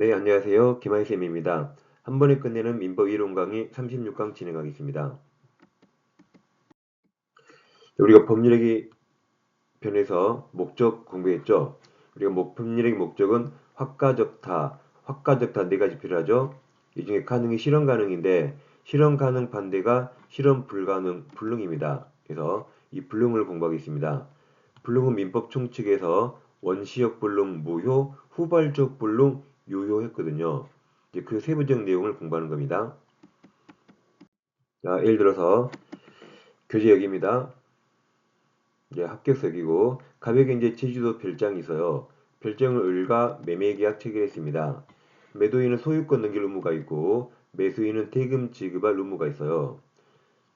네, 안녕하세요. 김하희쌤입니다. 한 번에 끝내는 민법 이론 강의 36강 진행하겠습니다. 우리가 법률얘기 편에서 목적 공부했죠. 우리가 목, 법률얘기 목적은 확가적타, 확가적타 네 가지 필요하죠. 이 중에 가능이 실현 가능인데 실현 가능 반대가 실현 불가능 불능입니다. 그래서 이 불능을 공부하겠습니다. 불능은 민법 총칙에서 원시적 불능, 무효, 후발적 불능, 유효했거든요. 이제 그 세부적 내용을 공부하는 겁니다. 자, 예를 들어서 교재 여기입니다. 이제 합격석이고 가격에 이제 제주도 별장이 있어요. 별장을 을과 매매계약 체결했습니다. 매도인은 소유권 넘길 의무가 있고 매수인은 대금 지급할 의무가 있어요.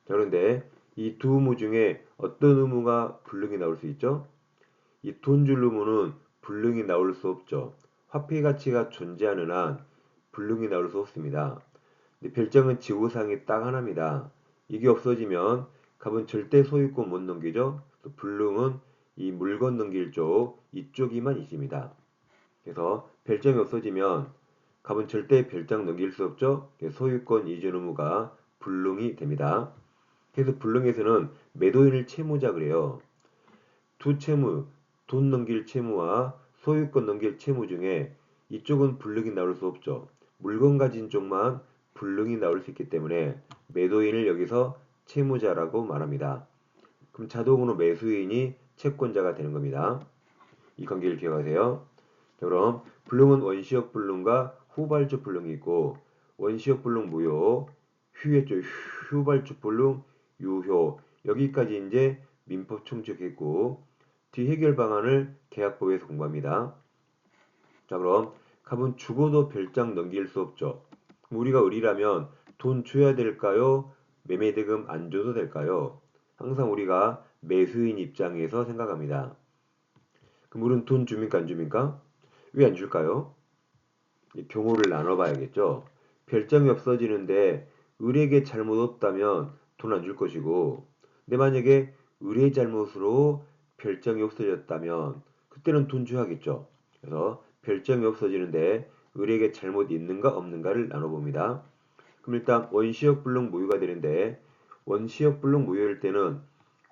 자, 그런데 이 두 의무 중에 어떤 의무가 불능이 나올 수 있죠? 이 돈줄 의무는 불능이 나올 수 없죠. 화폐 가치가 존재하는 한 불능이 나올 수 없습니다. 별장은 지구상에 딱 하나입니다. 이게 없어지면 값은 절대 소유권 못 넘기죠. 또 불능은 이 물건 넘길 쪽 이쪽이만 있습니다. 그래서 별장이 없어지면 값은 절대 별장 넘길 수 없죠. 소유권 이전 의무가 불능이 됩니다. 그래서 불능에서는 매도인을 채무자 그래요. 두 채무, 돈 넘길 채무와 소유권 넘길 채무 중에 이쪽은 불능이 나올 수 없죠. 물건 가진 쪽만 불능이 나올 수 있기 때문에 매도인을 여기서 채무자라고 말합니다. 그럼 자동으로 매수인이 채권자가 되는 겁니다. 이 관계를 기억하세요. 그럼 불능은 원시적 불능과 후발적 불능이 있고 원시적 불능 무효, 휴했죠. 후발적 불능 유효 여기까지 이제 민법 총칙했고 뒤 해결 방안을 계약법에서 공부합니다. 자 그럼 값은 죽어도 별장 넘길 수 없죠. 우리가 을이라면 돈 줘야 될까요? 매매대금 안 줘도 될까요? 항상 우리가 매수인 입장에서 생각합니다. 그럼 우리는 돈 줍니까 안 줍니까? 왜 안 줄까요? 경우를 나눠봐야겠죠. 별장이 없어지는데 을에게 잘못 없다면 돈 안 줄 것이고 근데 만약에 을의 잘못으로 별장이 없어졌다면 그때는 돈 줘야겠죠. 그래서 별장이 없어지는데 을에게 잘못 있는가 없는가를 나눠봅니다. 그럼 일단 원시역 불능 무효가 되는데 원시역 불능 무효일 때는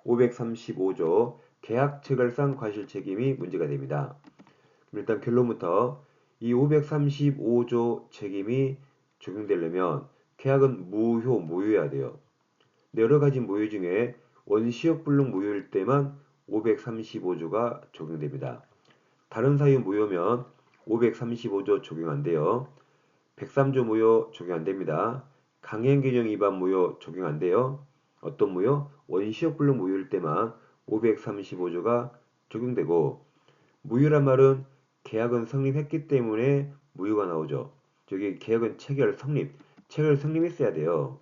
535조 계약 체결상 과실 책임이 문제가 됩니다. 그럼 일단 결론부터 이 535조 책임이 적용되려면 계약은 무효, 무효해야 돼요. 여러 가지 무효 중에 원시역 불능 무효일 때만 535조가 적용됩니다. 다른 사유 무효면 535조 적용 안 돼요. 103조 무효 적용 안 됩니다. 강행개정 위반 무효 적용 안 돼요. 어떤 무효? 원시적 불능 무효일 때만 535조가 적용되고 무효란 말은 계약은 성립했기 때문에 무효가 나오죠. 저기 계약은 체결 성립, 체결 성립했어야 돼요.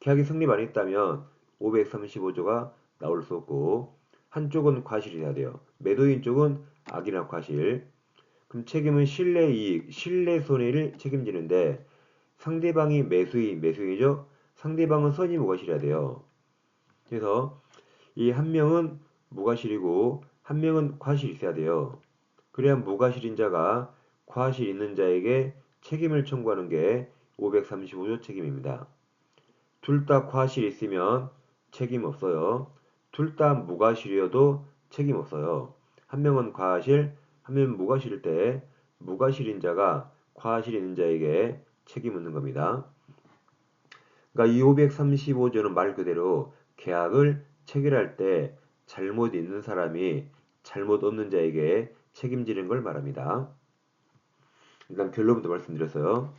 계약이 성립 안 했다면 535조가 나올 수 없고 한쪽은 과실이어야 돼요. 매도인 쪽은 악이나 과실. 그럼 책임은 신뢰 이익, 신뢰 손해를 책임지는데 상대방이 매수인, 매수인이죠. 상대방은 선의 무과실이어야 돼요. 그래서 이 한 명은 무과실이고 한 명은 과실이 있어야 돼요. 그래야 무과실인 자가 과실 있는 자에게 책임을 청구하는 게 535조 책임입니다. 둘 다 과실 있으면 책임 없어요. 둘 다 무과실이어도 책임 없어요. 한 명은 과실, 한 명은 무과실일 때 무과실인 자가 과실 있는 자에게 책임 묻는 겁니다. 그러니까 이 535조는 말 그대로 계약을 체결할 때 잘못 있는 사람이 잘못 없는 자에게 책임지는 걸 말합니다. 일단 결론부터 말씀드렸어요.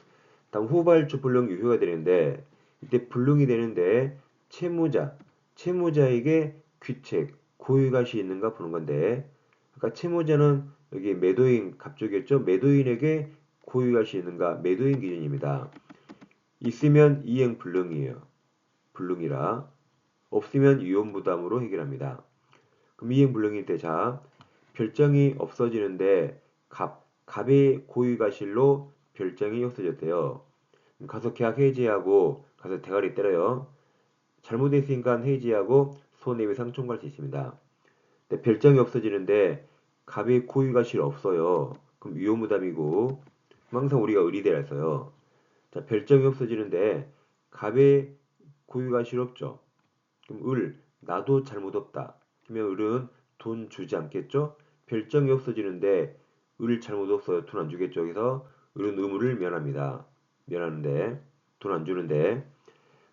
다음 후발주 불능 유효가 되는데 이때 불능이 되는데 채무자, 채무자에게 귀책, 고유가시 있는가 보는 건데 그러니까 채무자는 여기 매도인 갑쪽이었죠. 매도인에게 고유가시 있는가 매도인 기준입니다. 있으면 이행 불능이에요. 불능이라 없으면 위험부담으로 해결합니다. 그럼 이행 불능일 때 자, 별장이 없어지는데 갑, 갑의 고유가실로 별장이 없어졌대요. 가서 계약 해지하고 가서 대가리 때려요. 잘못했으니까 해지하고 손해배상 청구할 수 있습니다. 근데 별장이 없어지는데 갑의 고유가 실 없어요. 그럼 위험부담이고 항상 우리가 의리대라 했어요. 자, 별정이 없어지는데 갑의 고유가 싫었죠. 그럼 을 나도 잘못 없다. 그러면 을은 돈 주지 않겠죠? 별정이 없어지는데 을 잘못 없어요. 돈 안 주겠죠. 그래서 을은 의무를 면합니다. 면하는데 돈 안 주는데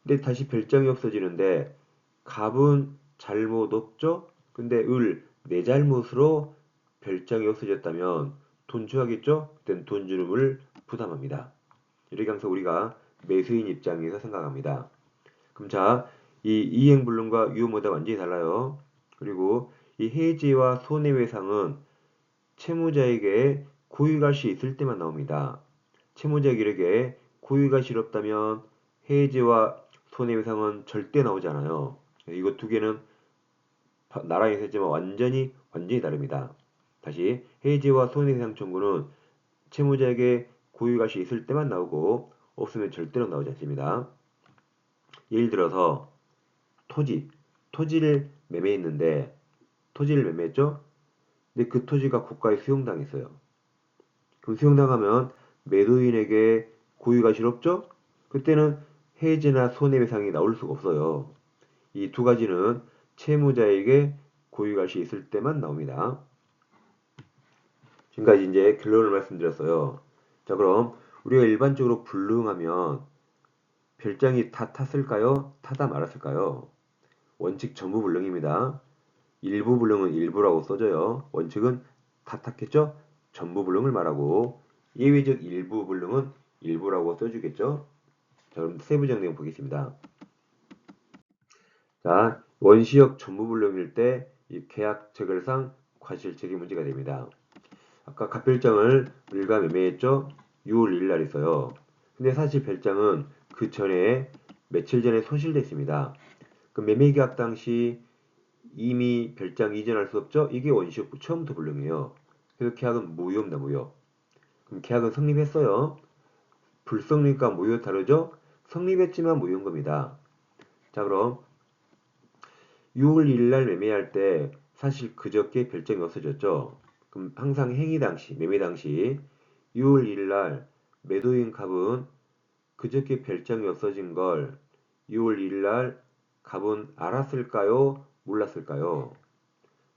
근데 다시 별정이 없어지는데 갑은 잘못 없죠? 근데 을 내 잘못으로 별정이 없어졌다면 돈 줘야겠죠? 그땐 돈 주는 을 부담합니다. 이렇게 하면서 우리가 매수인 입장에서 생각합니다. 그럼 자, 이 이행불능과 유효모다 완전히 달라요. 그리고 이 해지와 손해배상은 채무자에게 고유가시 있을 때만 나옵니다. 채무자에게 고유가시 없다면 해지와 손해배상은 절대 나오잖아요. 이거 두 개는 나란히 했지만 완전히 완전히 다릅니다. 다시 해지와 손해배상 청구는 채무자에게 고유가시 있을 때만 나오고 없으면 절대로 나오지 않습니다. 예를 들어서 토지, 토지를 매매했는데 토지를 매매했죠? 근데 그 토지가 국가에 수용당했어요. 그럼 수용당하면 매도인에게 고유가시 없죠? 그때는 해지나 손해배상이 나올 수가 없어요. 이 두 가지는 채무자에게 고유가시 있을 때만 나옵니다. 지금까지 이제 결론을 말씀드렸어요. 자, 그럼 우리가 일반적으로 불능하면 별장이 다 탔을까요? 타다 말았을까요? 원칙 전부 불능입니다. 일부 불능은 일부라고 써져요. 원칙은 다 탔겠죠? 전부 불능을 말하고 예외적 일부 불능은 일부라고 써주겠죠? 자, 그럼 세부적 내용 보겠습니다. 자, 원시역 전부 불능일 때 이 계약 체결상 과실책이 문제가 됩니다. 아까 갑별장을 우리가 매매했죠? 6월 1일 날 있어요. 근데 사실 별장은 그 전에 며칠 전에 소실됐습니다. 그 매매계약 당시 이미 별장 이전할 수 없죠? 이게 원시효 처음부터 불능이에요. 그래서 계약은 무효입니다. 무효. 그럼 계약은 성립했어요. 불성립과 무효 다르죠? 성립했지만 무효인 겁니다. 자 그럼 6월 1일 날 매매할 때 사실 그저께 별장이 없어졌죠. 그럼 항상 행위 당시, 매매 당시 6월 1일 날 매도인 값은 그저께 별장이 없어진 걸 6월 1일 날 값은 알았을까요? 몰랐을까요?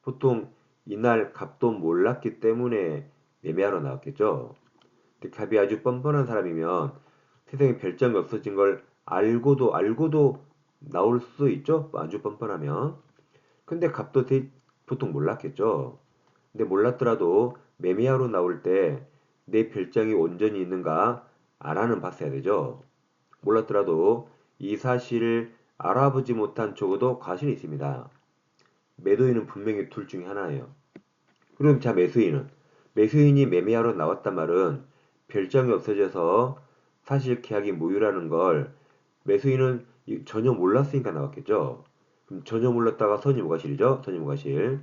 보통 이날 값도 몰랐기 때문에 매매하러 나왔겠죠. 근데 값이 아주 뻔뻔한 사람이면 세상에 별장이 없어진 걸 알고도 알고도 나올 수도 있죠. 아주 뻔뻔하면. 근데 값도 보통 몰랐겠죠. 근데 몰랐더라도 매매하러 나올 때 내 별장이 온전히 있는가 알아는 봤어야 되죠. 몰랐더라도 이 사실을 알아보지 못한 적어도 과실이 있습니다. 매도인은 분명히 둘 중에 하나예요. 그럼 자 매수인은 매수인이 매매하러 나왔단 말은 별장이 없어져서 사실 계약이 무효라는 걸 매수인은 전혀 몰랐으니까 나왔겠죠. 그럼 전혀 몰랐다가 선임무과실이죠. 선임무과실.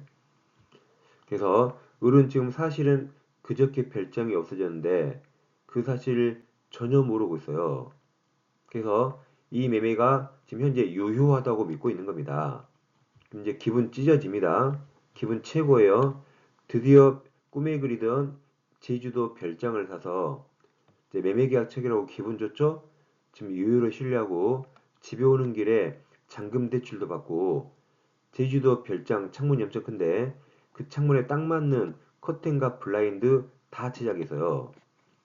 그래서 을은 지금 사실은 그저께 별장이 없어졌는데 그 사실을 전혀 모르고 있어요. 그래서 이 매매가 지금 현재 유효하다고 믿고 있는 겁니다. 이제 기분 찢어집니다. 기분 최고예요. 드디어 꿈에 그리던 제주도 별장을 사서 매매계약 체결하고 기분 좋죠? 지금 유효로 신뢰하고 집에 오는 길에 잔금 대출도 받고 제주도 별장 창문이 엄청 큰데 그 창문에 딱 맞는 커튼과 블라인드 다 제작해서요.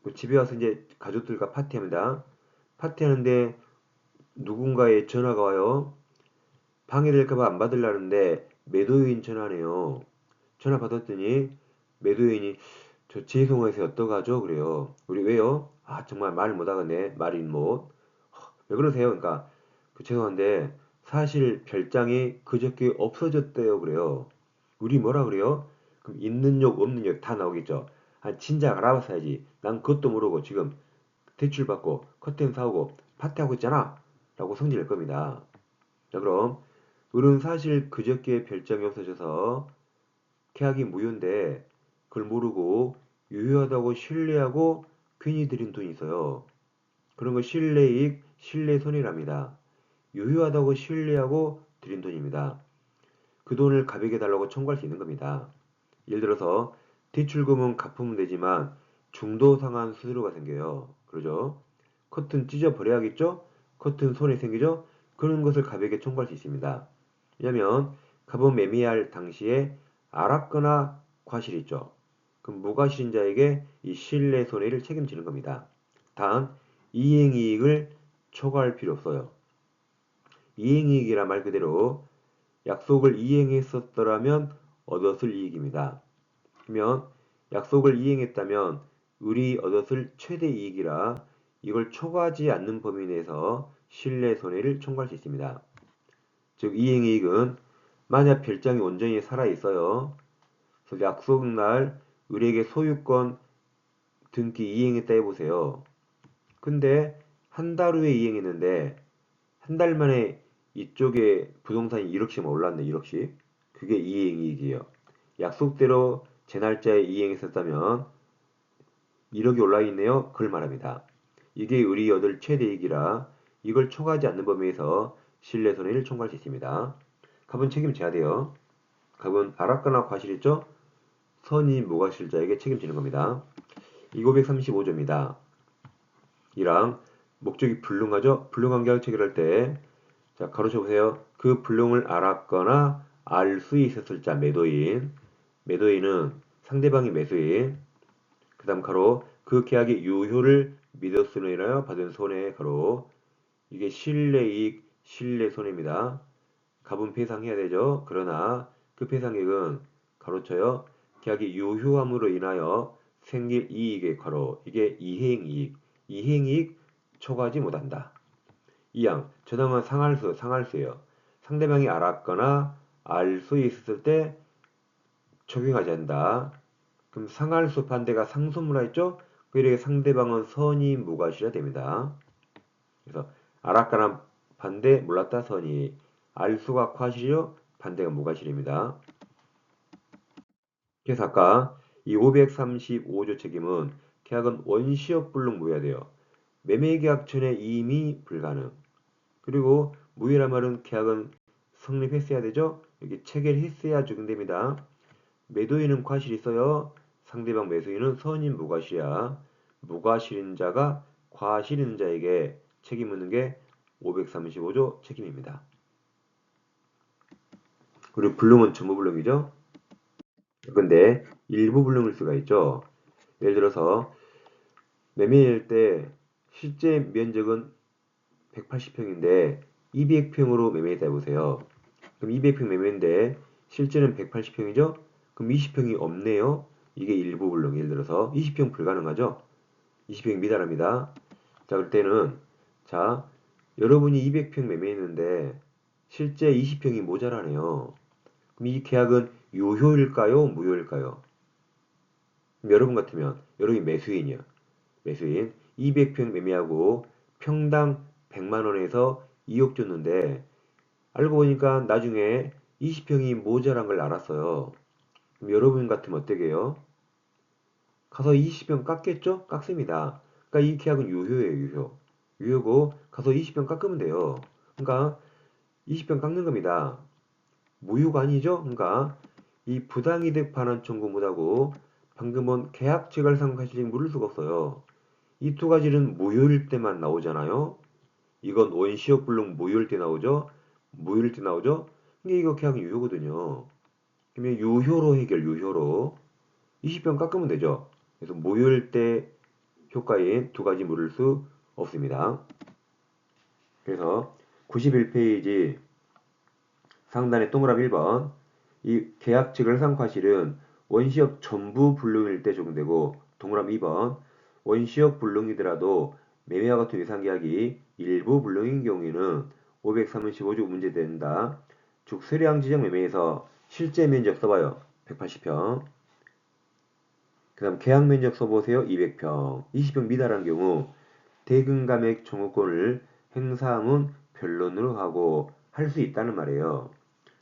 그 집에 와서 이제 가족들과 파티합니다. 파티하는데 누군가의 전화가 와요. 방해될까봐 안 받으려는데 매도인 전화네요. 전화 받았더니 매도인이 저 죄송해서 어떡하죠? 그래요. 우리 왜요? 아 정말 말 못하겠네. 말인 못. 왜 그러세요? 그러니까 그 죄송한데 사실 별장이 그저께 없어졌대요. 그래요. 우리 뭐라 그래요? 그럼 있는 욕 없는 욕 다 나오겠죠. 아 진작 알아봤어야지. 난 그것도 모르고 지금 대출 받고 커튼 사오고 파티하고 있잖아. 라고 성질낼 겁니다. 자 그럼 을은 사실 그저께 별장이 없어져서 계약이 무효인데 그걸 모르고 유효하다고 신뢰하고 괜히 들인 돈이 있어요. 그런 걸 신뢰이익, 신뢰손해랍니다. 유효하다고 신뢰하고 들인 돈입니다. 그 돈을 가백해 달라고 청구할 수 있는 겁니다. 예를 들어서 대출금은 갚으면 되지만 중도 상한 수수료가 생겨요. 그러죠? 커튼 찢어 버려야겠죠? 커튼 손에 생기죠? 그런 것을 가볍게 청구할 수 있습니다. 왜냐하면 갑은 매매할 당시에 알았거나 과실이 있죠. 그럼 무과실인 자에게 이 신뢰 손해를 책임지는 겁니다. 단 이행이익을 초과할 필요 없어요. 이행이익이란 말 그대로 약속을 이행했었더라면 얻었을 이익입니다. 그러면 약속을 이행했다면 을이 얻었을 최대 이익이라 이걸 초과하지 않는 범위 내에서 신뢰 손해를 청구할 수 있습니다. 즉 이행이익은 만약 별장이 온전히 살아 있어요. 그래서 약속날 을에게 소유권 등기 이행했다 해보세요. 근데 한 달 후에 이행했는데 한 달 만에 이쪽에 부동산이 1억씩만 올랐네 1억씩. 그게 이행이익이에요. 약속대로 제 날짜에 이행했었다면 1억이 올라 있네요. 그걸 말합니다. 이게 을이 얻을 최대이익이라 이걸 초과하지 않는 범위에서 신뢰 손해를 청구할 수 있습니다. 갑은 책임져야 돼요. 갑은 알았거나 과실했죠? 선이 무과실자에게 책임지는 겁니다. 2535조입니다. 이랑 목적이 불능하죠? 불능한 계약 체결할 때 자, 가로쳐 보세요. 그 불능을 알았거나 알 수 있었을 자 매도인 매도인은 상대방이 매수인 그 다음 가로 그 계약의 유효를 믿었으로 인하여 받은 손해 가로 이게 신뢰이익 신뢰손해입니다. 갑은 배상해야 되죠. 그러나 그 배상액은 가로쳐요. 계약이 유효함으로 인하여 생길 이익의 가로 이게 이행이익 이행이익 초과하지 못한다. 이양 저당은 상할수 상할수예요. 상대방이 알았거나 알 수 있었을 때 적용하지 않는다. 그럼 상할수 반대가 상수무라 했죠? 그에게 상대방은 선이 무과실이 됩니다. 그래서 알았거나 반대 몰랐다 선이 알 수가 과실이요 반대가 무과실입니다. 그래서 아까 이 535조 책임은 계약은 원시업 불능 무효야 돼요. 매매계약 전에 이미 불가능. 그리고 무효란 말은 계약은 성립했어야 되죠. 여기 체결 했어야 적용됩니다. 매도인은 과실이 있어요. 상대방 매수인은 선인 무과실이야. 무과실인 자가 과실인 자에게 책임 묻는 게 535조 책임입니다. 그리고 불능은 전부 불능이죠. 근데 일부 불능일 수가 있죠. 예를 들어서 매매일 때 실제 면적은 180평인데 200평으로 매매했다 해보세요. 그럼 200평 매매인데 실제는 180평이죠? 그럼 20평이 없네요. 이게 일부 불능. 예를 들어서 20평 불가능하죠? 20평 미달합니다. 자, 그럴 때는 자, 여러분이 200평 매매했는데 실제 20평이 모자라네요. 그럼 이 계약은 유효일까요? 무효일까요? 여러분 같으면 여러분이 매수인이야. 매수인 200평 매매하고 평당 100만 원에서 2억 줬는데 알고 보니까 나중에 20평이 모자란 걸 알았어요. 여러분 같으면 어떻게 해요? 가서 20평 깎겠죠? 깎습니다. 그러니까 이 계약은 유효예요, 유효. 유효고 가서 20평 깎으면 돼요. 그러니까 20평 깎는 겁니다. 무효가 아니죠? 그러니까 이 부당이득 반환 청구 못하고 방금은 계약 체결상 과실이 물을 수가 없어요. 이 두 가지는 무효일 때만 나오잖아요. 이건 원시역 불능 무효일 때 나오죠. 무효일 때 나오죠. 근데 이거 계약 유효거든요. 그러면 유효로 해결 유효로 20평 깎으면 되죠. 그래서 무효일 때 효과인 두 가지 물을 수 없습니다. 그래서 91페이지 상단의 동그라미 1번 이 계약 체결상 과실은 원시역 전부 불능일 때 적용되고 동그라미 2번 원시역 불능이더라도 매매와 같은 위상계약이 일부 불능인 경우에는 535조 문제된다. 즉 수량 지정 매매에서 실제 면적 써봐요. 180평. 그 다음 계약 면적 써보세요. 200평. 20평 미달한 경우 대금 감액 청구권을 행사함은 변론으로 하고 할 수 있다는 말이에요.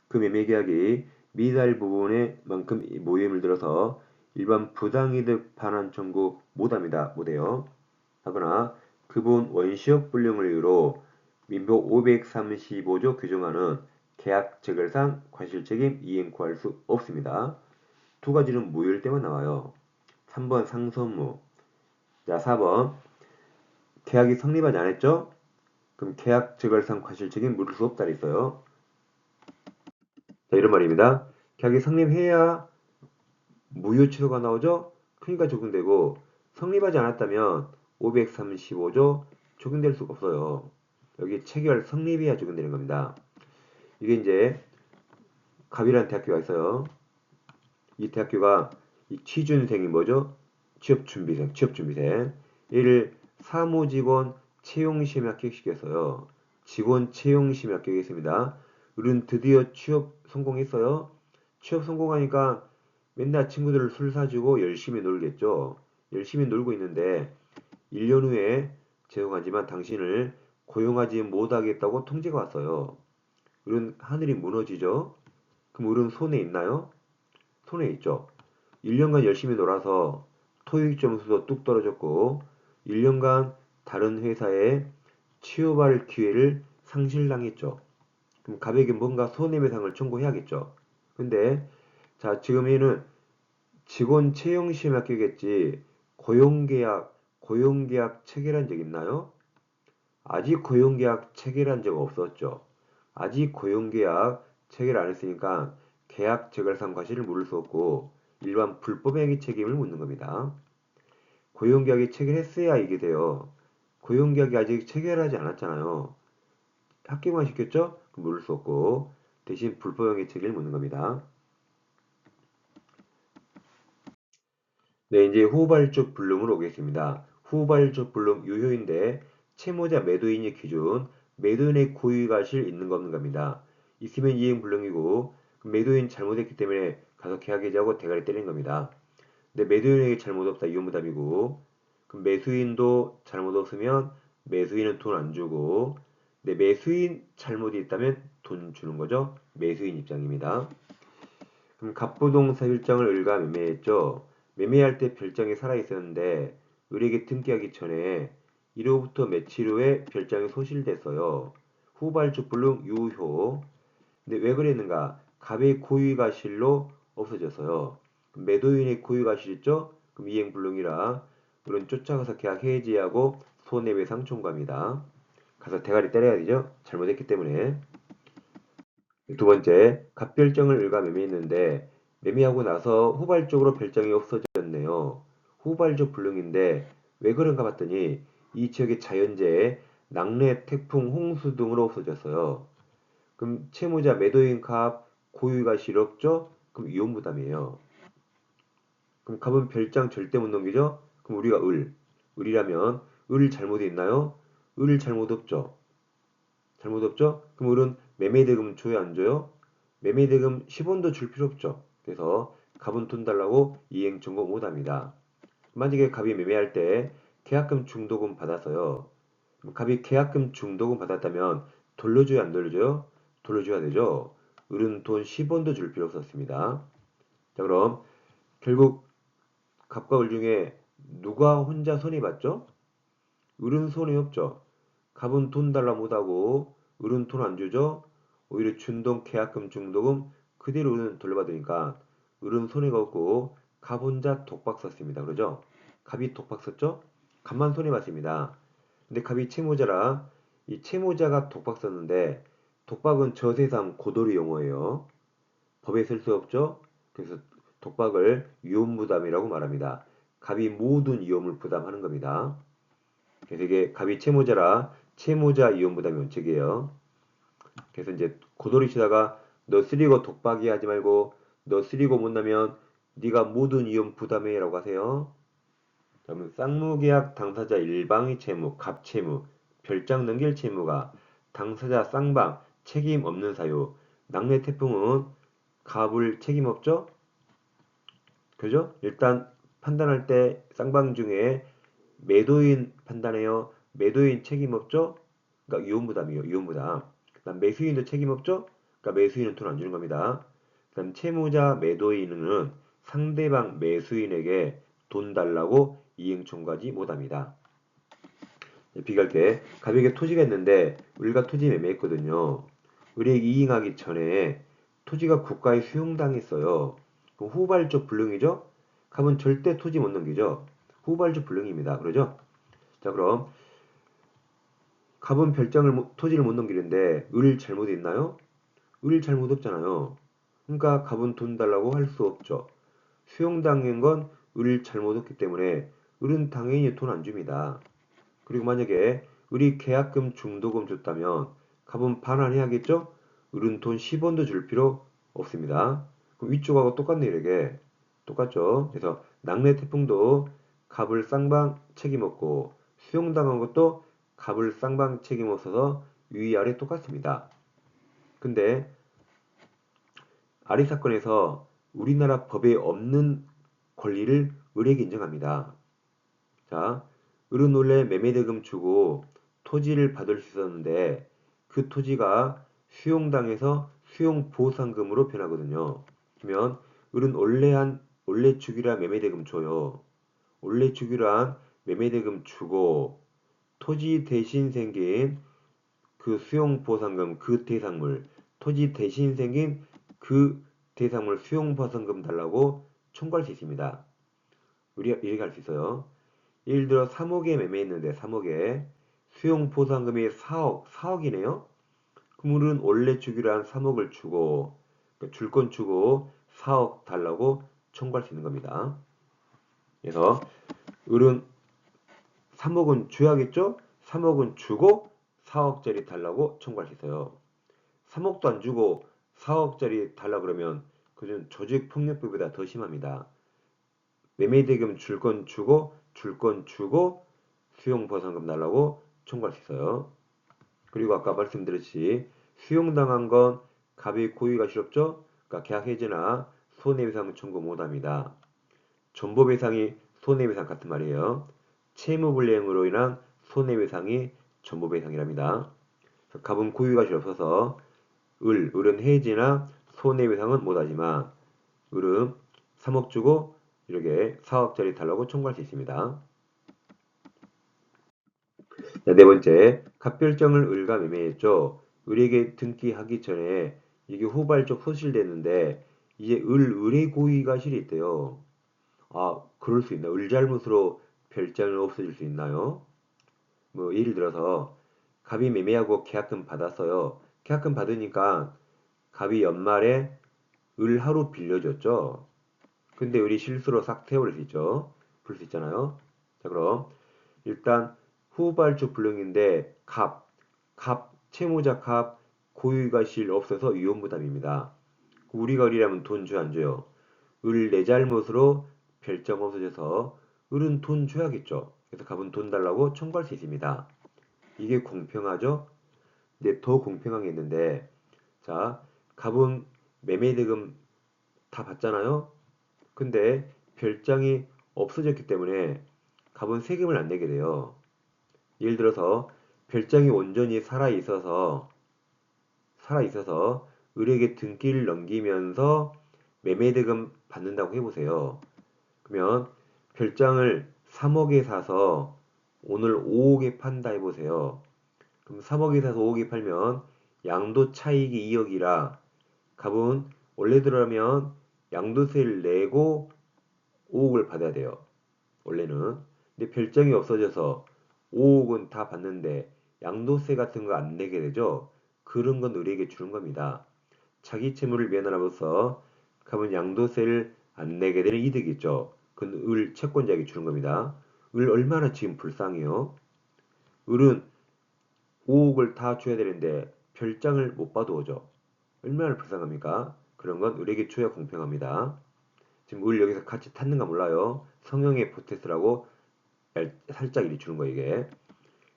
그 매매 계약이 미달 부분에 만큼 모임을 들어서 일반 부당이득 반환 청구 못합니다. 못해요. 하거나 그분 원시역 불능을 이유로 민법 535조 규정하는 계약 체결상 과실 책임 이행 구할 수 없습니다. 두 가지는 무효일 때만 나와요. 3번 상선무, 자, 4번. 계약이 성립하지 않았죠? 그럼 계약 적을상 과실 책임 물을 수 없다 있어요. 자, 이런 말입니다. 계약이 성립해야 무효 취소가 나오죠? 그러니까 적용되고 성립하지 않았다면 535조 적용될 수가 없어요. 여기 체결 성립해야 적용되는 겁니다. 이게 이제 갑이라는 대학교가 있어요. 이 대학교가 이 취준생이 뭐죠? 취업준비생, 취업준비생. 얘를 사무직원 채용시험에 합격시켰어요. 직원 채용시험에 합격했습니다. 우리는 드디어 취업 성공했어요. 취업 성공하니까 맨날 친구들을 술 사주고 열심히 놀겠죠. 열심히 놀고 있는데 1년 후에 죄송하지만 당신을 고용하지 못하겠다고 통지가 왔어요. 우리는 하늘이 무너지죠. 그럼 우리는 손에 있나요? 손에 있죠. 1년간 열심히 놀아서 토익 점수도 뚝 떨어졌고 1년간 다른 회사에 취업할 기회를 상실당했죠. 그럼 가백이 뭔가 손해배상을 청구해야겠죠. 근데 자 지금 얘는 직원 채용 시험에 합격했지 고용계약 고용계약 체결한 적 있나요? 아직 고용계약 체결한 적 없었죠. 아직 고용계약 체결 안 했으니까 계약 적결상 과실을 물을 수 없고 일반 불법행위 책임을 묻는 겁니다. 고용계약이 체결했어야 이게 돼요. 고용계약이 아직 체결하지 않았잖아요. 합격만 시켰죠? 물을 수 없고 대신 불법행위 책임을 묻는 겁니다. 네, 이제 후발적 불능으로 오겠습니다. 후발적 불능 유효인데 채무자 매도인의 기준 매도인의 고유가실 있는 겁니다. 있으면 이행 불능이고 매도인 잘못했기 때문에 가서 계약 해지하고 대가리 때리는 겁니다. 근데 매도인에게 잘못 없다 이혼부담이고 그럼 매수인도 잘못 없으면 매수인은 돈 안 주고 근데 매수인 잘못이 있다면 돈 주는 거죠. 매수인 입장입니다. 그럼 갑부동사 일장을 을가 매매했죠. 매매할 때 별장이 살아 있었는데 을에게 등기하기 전에 1호부터 며칠 후에 별장이 소실됐어요. 후발주 불능 유효. 근데 왜 그랬는가? 갑의 고유가실로 없어졌어요. 매도인의 고유가실 있죠? 그럼 이행불능이라 그런 쫓아가서 계약 해지하고 손해배상 청구합니다. 가서 대가리 때려야 되죠? 잘못했기 때문에. 두 번째, 갑별정을 일가 매매했는데 매매하고 나서 후발적으로 별정이 없어졌네요. 후발적 불능인데 왜 그런가 봤더니 이 지역의 자연재해, 낙뢰, 태풍, 홍수 등으로 없어졌어요. 그럼 채무자 매도인 갑 고유가 실없죠? 그럼 이혼 부담이에요. 그럼 갑은 별장 절대 못 넘기죠? 그럼 우리가 을. 을이라면 을 잘못이 있나요? 을 잘못 없죠? 잘못 없죠? 그럼 을은 매매대금 줘요 안 줘요? 매매대금 10원도 줄 필요 없죠. 그래서 갑은 돈 달라고 이행 청구 못합니다. 만약에 갑이 매매할 때 계약금 중도금 받았어요. 갑이 계약금 중도금 받았다면 돌려줘야 안 돌려줘요? 돌려줘야 되죠. 을은 돈 10원도 줄 필요 없었습니다. 자 그럼 결국 갑과 을 중에 누가 혼자 손해 봤죠? 을은 손해 없죠. 갑은 돈 달라 못하고 을은 돈 안 주죠. 오히려 준동 계약금 중도금 그대로 는 돌려받으니까 을은 손해가 없고 갑 혼자 독박 썼습니다. 그러죠? 갑이 독박 썼죠? 갑만 손해봤습니다. 근데 갑이 채무자라 이 채무자가 독박 썼는데 독박은 저세상 고도리 용어예요. 법에 쓸 수 없죠? 그래서 독박을 위험부담이라고 말합니다. 갑이 모든 위험을 부담하는 겁니다. 그래서 이게 갑이 채무자라 채무자 위험부담이 원칙이에요. 그래서 이제 고도리 치다가 너 쓰리고 독박이 하지 말고 너 쓰리고 못 나면 네가 모든 위험 부담해라고 하세요. 그러면 쌍무계약 당사자 일방의 채무, 갑채무, 별장 넘길 채무가 당사자 쌍방 책임 없는 사유. 낙뢰 태풍은 갑을 책임 없죠? 그죠? 일단 판단할 때 쌍방 중에 매도인 판단해요. 매도인 책임 없죠? 그러니까 이혼부담이에요. 이혼부담. 그다음 매수인도 책임 없죠? 그러니까 매수인은 돈 안 주는 겁니다. 그다음 채무자 매도인은 상대방 매수인에게 돈 달라고 이행 청구하지 못합니다. 비교할 때 가격에 토지가 있는데 우리가 토지 매매했거든요. 우리에게 이행하기 전에 토지가 국가에 수용당했어요. 후발적 불능이죠? 갑은 절대 토지 못 넘기죠. 후발주 불능입니다. 그러죠? 자 그럼 갑은 별장을 못- 토지를 못 넘기는데 을 잘못 있나요? 을 잘못 없잖아요. 그러니까 갑은 돈 달라고 할 수 없죠. 수용당한 건을 잘못 없기 때문에 을은 당연히 돈 안 줍니다. 그리고 만약에 을이 계약금 중도금 줬다면 갑은 반환해야 겠죠? 을은 돈 10원도 줄 필요 없습니다. 그럼 위쪽하고 똑같네 이렇게 똑같죠? 그래서 낙뢰 태풍도 갑을 쌍방 책임없고 수용당한 것도 갑을 쌍방 책임없어서 위아래 똑같습니다. 근데 아리 사건에서 우리나라 법에 없는 권리를 을에게 인정합니다. 자, 을은 원래 매매대금 주고 토지를 받을 수 있었는데 그 토지가 수용당해서 수용보상금으로 변하거든요. 그러면 을은 원래 한 원래 주기로 한 매매대금 줘요. 원래 주기로 한 매매대금 주고 토지 대신 생긴 그 수용보상금 그 대상물 토지 대신 생긴 그 대상물 수용 보상금 달라고 청구할 수 있습니다. 우리가 이렇게 할 수 있어요. 예를 들어 3억에 매매했는데 3억에 수용 보상금이 4억, 4억이네요. 그럼 우리는 원래 주기로 한 3억을 주고 그러니까 줄건 주고 4억 달라고 청구할 수 있는 겁니다. 그래서 을은 3억은 줘야겠죠? 3억은 주고 4억짜리 달라고 청구할 수 있어요. 3억도 안 주고 4억짜리 달라 그러면 그건 조직폭력법보다 더 심합니다. 매매대금 줄 건 주고 줄 건 주고 수용보상금 달라고 청구할 수 있어요. 그리고 아까 말씀드렸듯이 수용당한 건 갑이 고의가 싫었죠? 그러니까 계약 해지나 손해배상 청구 못합니다. 전보배상이 손해배상 같은 말이에요. 채무불이행으로 인한 손해배상이 전보배상이랍니다. 갑은 고유가 없어서 을, 을은 해지나 손해배상은 못하지만 을은 3억 주고 이렇게 4억짜리 달라고 청구할 수 있습니다. 자, 네 번째, 갑별정을 을과 매매했죠. 을에게 등기하기 전에 이게 후발적 소실됐는데 이제 을, 을의 고의가 실이 있대요. 아, 그럴 수 있나? 을 잘못으로 별장을 없어질 수 있나요? 뭐 예를 들어서 갑이 매매하고 계약금 받았어요. 계약금 받으니까 갑이 연말에 을 하루 빌려줬죠. 근데 을이 실수로 싹 태워버릴 수 있죠. 부를 수 있잖아요. 자 그럼 일단 후발주 불능인데 갑, 갑, 채무자 갑, 고유가 실 없어서 위험부담입니다. 우리가 을이라면 돈 줘야 안 줘요? 을 내 잘못으로 별점 없어져서 을은 돈 줘야겠죠. 그래서 갑은 돈 달라고 청구할 수 있습니다. 이게 공평하죠? 근데 더 공평한 게 있는데 자 갑은 매매대금 다 받잖아요. 근데 별장이 없어졌기 때문에 갑은 세금을 안 내게 돼요. 예를 들어서 별장이 온전히 살아 있어서 살아 있어서 을에게 등기를 넘기면서 매매대금 받는다고 해보세요. 그러면 별장을 3억에 사서 오늘 5억에 판다 해보세요. 그럼 3억에 사서 5억에 팔면 양도 차익이 2억이라 갑은 원래대로라면 양도세를 내고 5억을 받아야 돼요. 원래는. 근데 별장이 없어져서 5억은 다 받는데 양도세 같은 거 안 내게 되죠. 그런 건 을에게 주는 겁니다. 자기 채무를 면하면서 갑은 양도세를 안 내게 되는 이득이 있죠. 그건 을 채권자에게 주는 겁니다. 을 얼마나 지금 불쌍해요. 을은 5억을 다 줘야 되는데 별장을 못 받아 오죠. 얼마나 불쌍합니까? 그런 건 을에게 줘야 공평합니다. 지금 을 여기서 같이 탔는가 몰라요. 성형의 포테스라고 살짝 이리 주는 거 이게.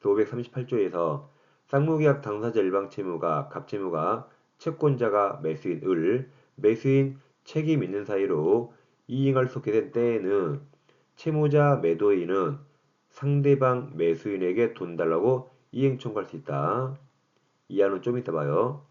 538조에서 쌍무계약 당사자 일방 채무가 갑채무가 채권자가 매수인 을 매수인 책임 있는 사이로 이행을 속게 된 때에는 채무자 매도인은 상대방 매수인에게 돈 달라고 이행 청구할 수 있다. 이하는 좀 이따 봐요.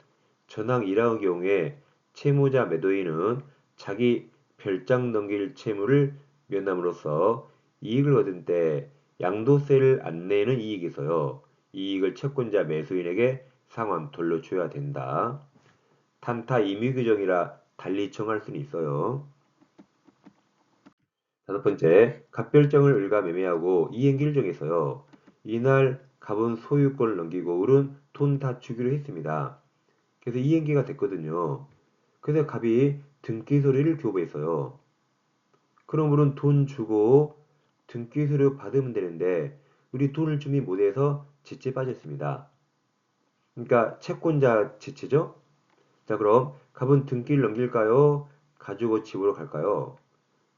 전항 1항의 경우에 채무자 매도인은 자기 별장 넘길 채무를 면함으로써 이익을 얻은 때 양도세를 안 내는 이익이 있어요. 이익을 채권자 매수인에게 상환 돌려줘야 된다. 단타 임의 규정이라 달리 정할 수는 있어요. 다섯 번째, 갑별정을 을과 매매하고 이행기를 정했어요. 이날 갑은 소유권을 넘기고 을은 돈 다 주기로 했습니다. 그래서 이행기가 됐거든요. 그래서 갑이 등기 소리를 교부했어요. 그럼 을은 돈 주고 등기 소리 받으면 되는데 우리 돈을 준비 못해서 지체 빠졌습니다. 그러니까 채권자 지체죠? 자 그럼 갑은 등기를 넘길까요? 가지고 집으로 갈까요?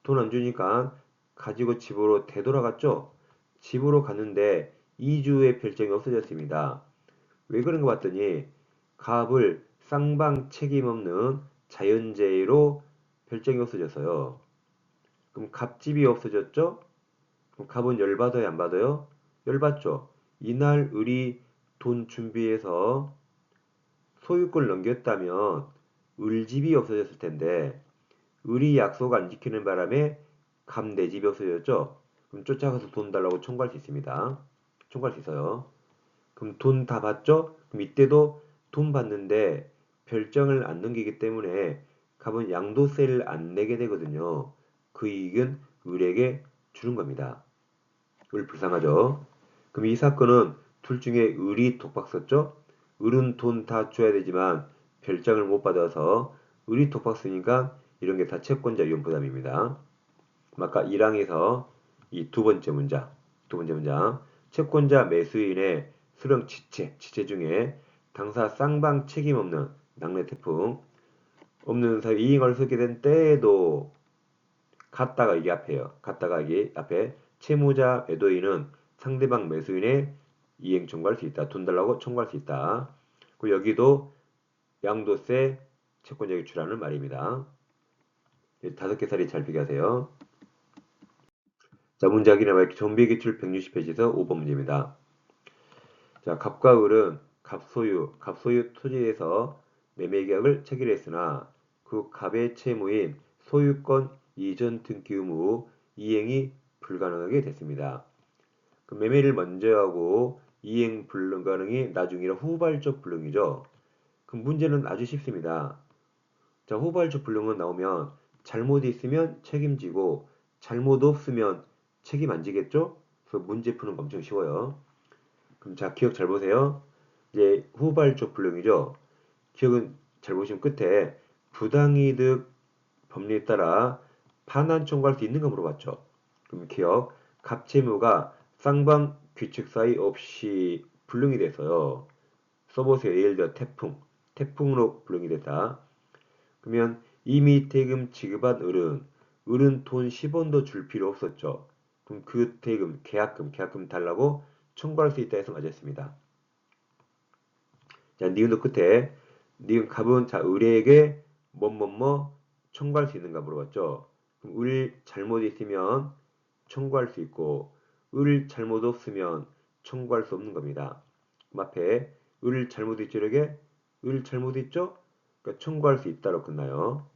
돈 안 주니까 가지고 집으로 되돌아갔죠? 집으로 갔는데 2주의 별정이 없어졌습니다. 왜 그런가 봤더니 갑을 쌍방 책임 없는 자연재해로 별정이 없어졌어요. 그럼 갑집이 없어졌죠? 그럼 갑은 열받아요? 안 받아요? 열받죠? 이날 을이 돈 준비해서 소유권을 넘겼다면 을집이 없어졌을 텐데 을이 약속 안 지키는 바람에 갑 내 집이 없어졌죠? 그럼 쫓아가서 돈 달라고 청구할 수 있습니다. 청구할 수 있어요. 그럼 돈 다 받죠? 그럼 이때도 돈 받는데 별정을 안 넘기기 때문에 갑은 양도세를 안 내게 되거든요. 그 이익은 을에게 주는 겁니다. 을 불쌍하죠? 그럼 이 사건은 둘 중에 을이 독박 썼죠? 을은 돈 다 줘야 되지만 별장을 못 받아서 을이 독박 쓰니까 이런 게 다 채권자 위험 부담입니다. 아까 1항에서 이 두 번째 문장, 두 번째 문장, 채권자 매수인의 수령 지체, 지체 중에 당사 쌍방 책임 없는 낙뢰 태풍 없는 사유 이행을 쓰게 된 때에도 갔다가 이게 앞에요. 갔다가 이게 앞에 채무자 매도인은 상대방 매수인의 이행 청구할 수 있다. 돈 달라고 청구할 수 있다. 그 여기도 양도세 채권자에게 주라는 말입니다. 다섯 개 살이 잘 비교하세요. 자, 문제 확인해 봐요. 정비 기출 160페이지에서 5번 문제입니다. 자, 갑과 을은 갑소유, 갑소유 토지에서 매매계약을 체결했으나 그 갑의 채무인 소유권 이전 등기 의무 이행이 불가능하게 됐습니다. 그 매매를 먼저 하고 이행 불가능이 나중이라 후발적 불능이죠. 그 문제는 아주 쉽습니다. 자, 후발적 불능은 나오면 잘못 있으면 책임지고 잘못 없으면 책임 안 지겠죠? 그래서 문제 푸는 거 엄청 쉬워요. 그럼 자, 기억 잘 보세요. 이제 후발적 불능이죠. 기억은 잘 보시면 끝에 부당이득 법리에 따라 반환 청구할 수 있는가 물어봤죠. 그럼 기억 갑채무가 쌍방 규칙 사이 없이 불능이 돼서요. 써보세요. 예를 들어 태풍, 태풍으로 불능이 됐다. 그러면 이미 대금 지급한 을은 을은 돈 10원도 줄 필요 없었죠. 그럼 그 대금, 계약금, 계약금 달라고 청구할 수 있다 해서 맞았습니다. 자, 니은도 끝에 니은 갑은 자 을에게 뭐뭐뭐 청구할 수 있는가 물어봤죠. 그럼 을 잘못 있으면 청구할 수 있고 을 잘못 없으면 청구할 수 없는 겁니다. 그럼 앞에 을 잘못 있죠에게 을 잘못 있죠? 그러니까 청구할 수 있다로 끝나요.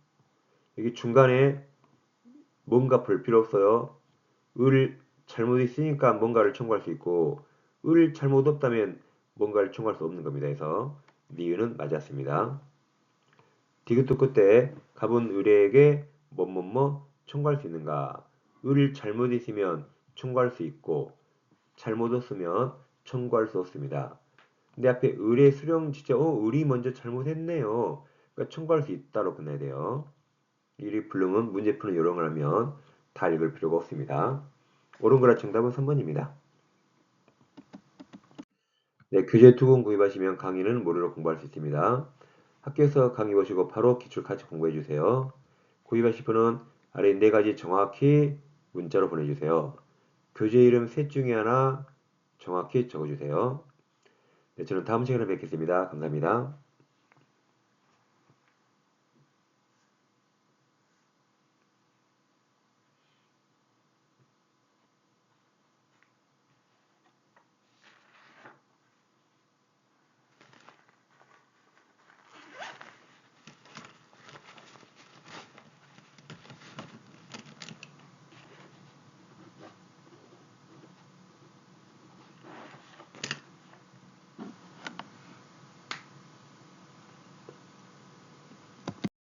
여기 중간에 뭔가 볼 필요 없어요. 을 잘못 있으니까 뭔가를 청구할 수 있고 을 잘못 없다면 뭔가를 청구할 수 없는 겁니다. 그래서 니은은 맞았습니다. 디귿도 끝에 갑은 을에게 뭐뭐뭐 청구할 수 있는가? 을 잘못 있으면 청구할 수 있고 잘못 없으면 청구할 수 없습니다. 근데 앞에 을의 수령 지체, 어, 을이 먼저 잘못했네요. 그러니까 청구할 수 있다로 끝나야 돼요. 이 불능은 문제 푸는 요령을 하면 다 읽을 필요가 없습니다. 옳은 거라 정답은 3번입니다. 네, 교재 두 권 구입하시면 강의는 무료로 공부할 수 있습니다. 학교에서 강의 보시고 바로 기출 같이 공부해 주세요. 구입하실 분은 아래 네 가지 정확히 문자로 보내주세요. 교재 이름 셋 중에 하나 정확히 적어주세요. 네, 저는 다음 시간에 뵙겠습니다. 감사합니다.